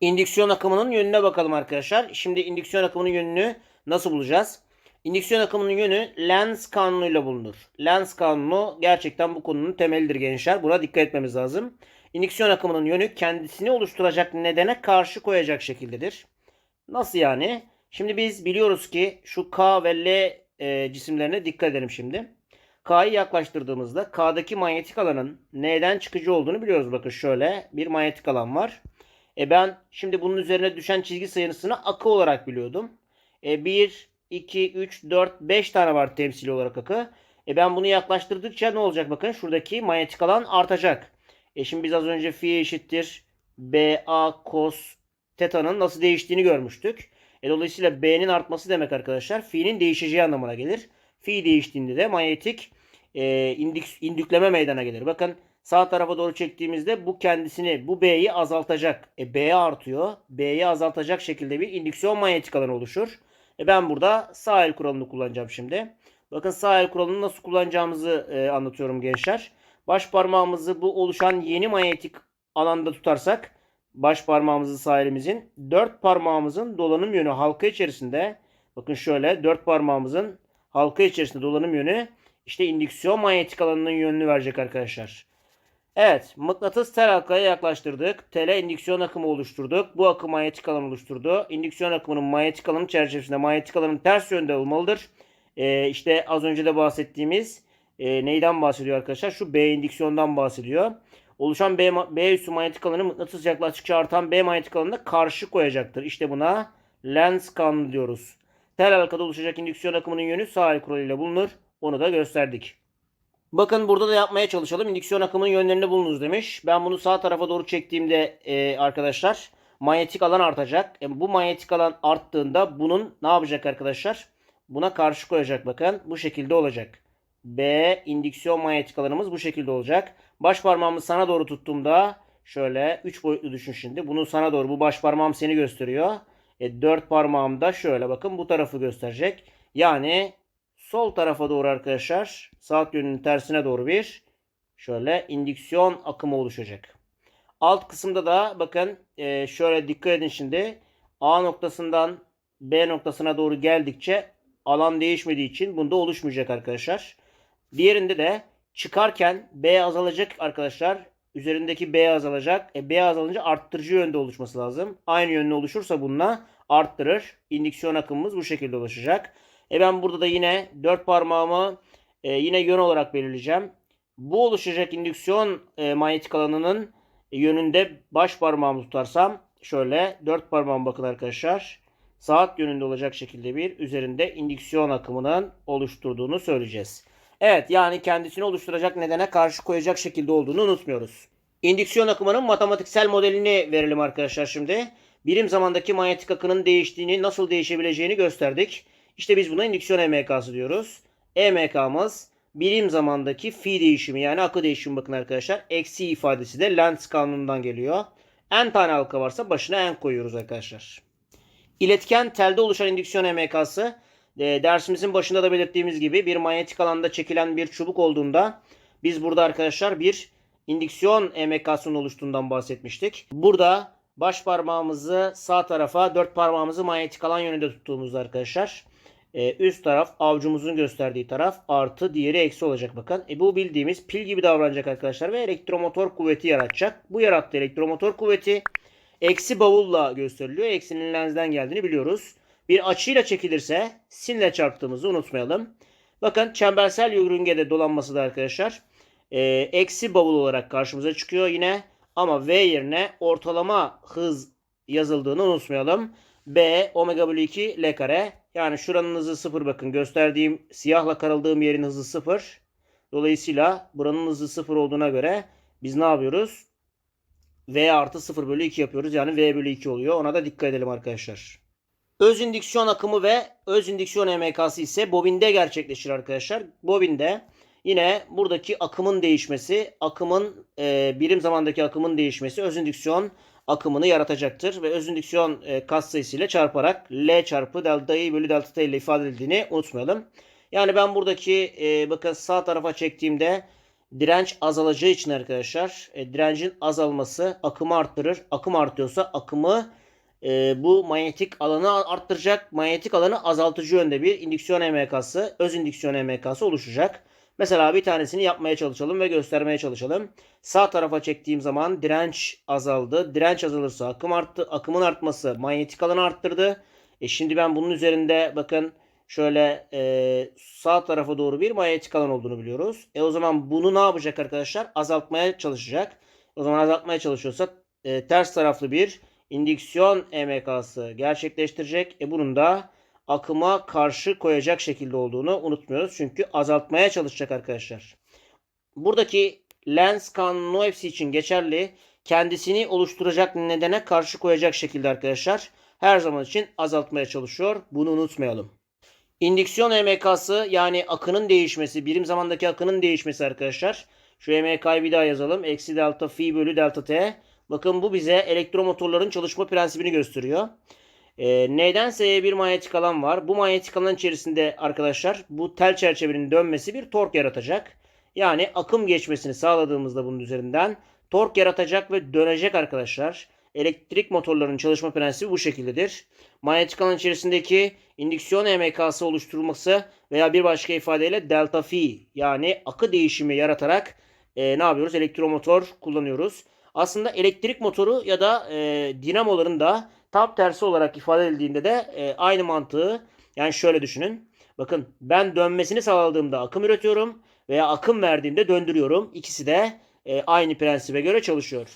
İndüksiyon akımının yönüne bakalım arkadaşlar. Şimdi indüksiyon akımının yönünü nasıl bulacağız? İndüksiyon akımının yönü Lenz kanunuyla bulunur. Lenz kanunu gerçekten bu konunun temelidir gençler. Buna dikkat etmemiz lazım. İndüksiyon akımının yönü kendisini oluşturacak nedene karşı koyacak şekildedir. Nasıl yani? Şimdi biz biliyoruz ki şu K ve L e, cisimlerine dikkat edelim şimdi. K'yı yaklaştırdığımızda K'daki manyetik alanın N'den çıkıcı olduğunu biliyoruz. Bakın şöyle bir manyetik alan var. E ben şimdi bunun üzerine düşen çizgi sayısını akı olarak biliyordum. E 1, 2, 3, 4, 5 tane var temsili olarak akı. E ben bunu yaklaştırdıkça ne olacak bakın şuradaki manyetik alan artacak. E şimdi biz az önce fi eşittir BA cos teta'nın nasıl değiştiğini görmüştük. E dolayısıyla B'nin artması demek arkadaşlar fi'nin değişeceği anlamına gelir. Fi değiştiğinde de manyetik e, indik, indükleme meydana gelir. Bakın sağ tarafa doğru çektiğimizde bu kendisini bu B'yi azaltacak. E B artıyor. B'yi azaltacak şekilde bir indüksiyon manyetik alanı oluşur. E ben burada sağ el kuralını kullanacağım şimdi. Bakın sağ el kuralını nasıl kullanacağımızı e, anlatıyorum gençler. Baş parmağımızı bu oluşan yeni manyetik alanda tutarsak baş parmağımızı sağ elimizin dört parmağımızın dolanım yönü halka içerisinde bakın şöyle dört parmağımızın halka içerisinde dolanım yönü işte indüksiyon manyetik alanının yönünü verecek arkadaşlar. Evet mıknatıs tel halkaya yaklaştırdık. Tele indüksiyon akımı oluşturduk. Bu akım manyetik alan oluşturdu. İndüksiyon akımının manyetik alanı çerçevesinde manyetik alanın ters yönde olmalıdır. Ee, işte az önce de bahsettiğimiz e, neyden bahsediyor arkadaşlar? Şu B indüksiyondan bahsediyor. Oluşan B, B üssü manyetik alanı mıknatıs yaklaştıkça artan B manyetik alanına karşı koyacaktır. İşte buna Lenz kanunu diyoruz. Tel halkada oluşacak indüksiyon akımının yönü sağ el kuralıyla bulunur. Onu da gösterdik. Bakın burada da yapmaya çalışalım. İndüksiyon akımının yönlerini bulunuz demiş. Ben bunu sağ tarafa doğru çektiğimde e, arkadaşlar manyetik alan artacak. E, bu manyetik alan arttığında bunun ne yapacak arkadaşlar? Buna karşı koyacak bakın. Bu şekilde olacak. B indüksiyon manyetik alanımız bu şekilde olacak. Baş parmağımı sana doğru tuttuğumda şöyle 3 boyutlu düşün şimdi. Bunu sana doğru bu baş parmağım seni gösteriyor. E, 4 parmağım da şöyle bakın bu tarafı gösterecek. Yani sol tarafa doğru arkadaşlar saat yönünün tersine doğru bir şöyle indüksiyon akımı oluşacak. Alt kısımda da bakın e, şöyle dikkat edin şimdi. A noktasından B noktasına doğru geldikçe alan değişmediği için bunda oluşmayacak arkadaşlar. Diğerinde de çıkarken B azalacak arkadaşlar. Üzerindeki B azalacak. E, B azalınca arttırıcı yönde oluşması lazım. Aynı yönde oluşursa bununla arttırır. İndüksiyon akımımız bu şekilde oluşacak. E ben burada da yine dört parmağımı e, yine yön olarak belirleyeceğim. Bu oluşacak indüksiyon e, manyetik alanının yönünde baş parmağımı tutarsam şöyle dört parmağım bakın arkadaşlar. Saat yönünde olacak şekilde bir üzerinde indüksiyon akımının oluşturduğunu söyleyeceğiz. Evet yani kendisini oluşturacak nedene karşı koyacak şekilde olduğunu unutmuyoruz. İndüksiyon akımının matematiksel modelini verelim arkadaşlar şimdi. Birim zamandaki manyetik akının değiştiğini, nasıl değişebileceğini gösterdik. İşte biz buna indüksiyon EMK'sı diyoruz. EMK'mız birim zamandaki fi değişimi yani akı değişimi bakın arkadaşlar. Eksi ifadesi de Lenz kanunundan geliyor. N tane halka varsa başına N koyuyoruz arkadaşlar. İletken telde oluşan indüksiyon EMK'sı e, dersimizin başında da belirttiğimiz gibi bir manyetik alanda çekilen bir çubuk olduğunda biz burada arkadaşlar bir indüksiyon EMK'sının oluştuğundan bahsetmiştik. Burada baş parmağımızı sağ tarafa dört parmağımızı manyetik alan yönünde tuttuğumuzda arkadaşlar e, üst taraf avcumuzun gösterdiği taraf artı diğeri eksi olacak bakın. E, bu bildiğimiz pil gibi davranacak arkadaşlar ve elektromotor kuvveti yaratacak. Bu yarattığı elektromotor kuvveti eksi bavulla gösteriliyor. Eksinin lensden geldiğini biliyoruz. Bir açıyla çekilirse sinle çarptığımızı unutmayalım. Bakın çembersel yörüngede dolanması da arkadaşlar e, eksi bavul olarak karşımıza çıkıyor yine. Ama V yerine ortalama hız yazıldığını unutmayalım. B omega bölü 2 L kare. Yani şuranın hızı 0 bakın. Gösterdiğim siyahla karaladığım yerin hızı 0. Dolayısıyla buranın hızı 0 olduğuna göre biz ne yapıyoruz? V artı 0 bölü 2 yapıyoruz. Yani V bölü 2 oluyor. Ona da dikkat edelim arkadaşlar. Öz indüksiyon akımı ve öz indüksiyon EMK'sı ise bobinde gerçekleşir arkadaşlar. Bobinde yine buradaki akımın değişmesi, akımın e, birim zamandaki akımın değişmesi öz indüksiyon akımını yaratacaktır. Ve öz indüksiyon e, katsayısıyla çarparak L çarpı delta I bölü delta T ile ifade edildiğini unutmayalım. Yani ben buradaki e, bakın sağ tarafa çektiğimde direnç azalacağı için arkadaşlar e, direncin azalması akımı arttırır. Akım artıyorsa akımı e, bu manyetik alanı arttıracak. Manyetik alanı azaltıcı yönde bir indüksiyon EMK'sı, öz indüksiyon EMK'sı oluşacak. Mesela bir tanesini yapmaya çalışalım ve göstermeye çalışalım. Sağ tarafa çektiğim zaman direnç azaldı. Direnç azalırsa akım arttı. Akımın artması manyetik alanı arttırdı. E şimdi ben bunun üzerinde bakın şöyle e, sağ tarafa doğru bir manyetik alan olduğunu biliyoruz. E o zaman bunu ne yapacak arkadaşlar? Azaltmaya çalışacak. O zaman azaltmaya çalışıyorsa e, ters taraflı bir indüksiyon EMK'sı gerçekleştirecek. E bunun da akıma karşı koyacak şekilde olduğunu unutmuyoruz. Çünkü azaltmaya çalışacak arkadaşlar. Buradaki Lenz kanunu hepsi için geçerli. Kendisini oluşturacak nedene karşı koyacak şekilde arkadaşlar. Her zaman için azaltmaya çalışıyor. Bunu unutmayalım. İndüksiyon EMK'sı yani akının değişmesi, birim zamandaki akının değişmesi arkadaşlar. Şu EMK'yı bir daha yazalım. Eksi delta phi bölü delta t. Bakın bu bize elektromotorların çalışma prensibini gösteriyor. E, nedense bir manyetik alan var. Bu manyetik alan içerisinde arkadaşlar bu tel çerçevenin dönmesi bir tork yaratacak. Yani akım geçmesini sağladığımızda bunun üzerinden tork yaratacak ve dönecek arkadaşlar. Elektrik motorlarının çalışma prensibi bu şekildedir. Manyetik alan içerisindeki indüksiyon EMK'sı oluşturulması veya bir başka ifadeyle delta phi yani akı değişimi yaratarak e, ne yapıyoruz? Elektromotor kullanıyoruz. Aslında elektrik motoru ya da e, dinamoların da tam tersi olarak ifade edildiğinde de e, aynı mantığı yani şöyle düşünün. Bakın ben dönmesini sağladığımda akım üretiyorum veya akım verdiğimde döndürüyorum. İkisi de e, aynı prensibe göre çalışıyor.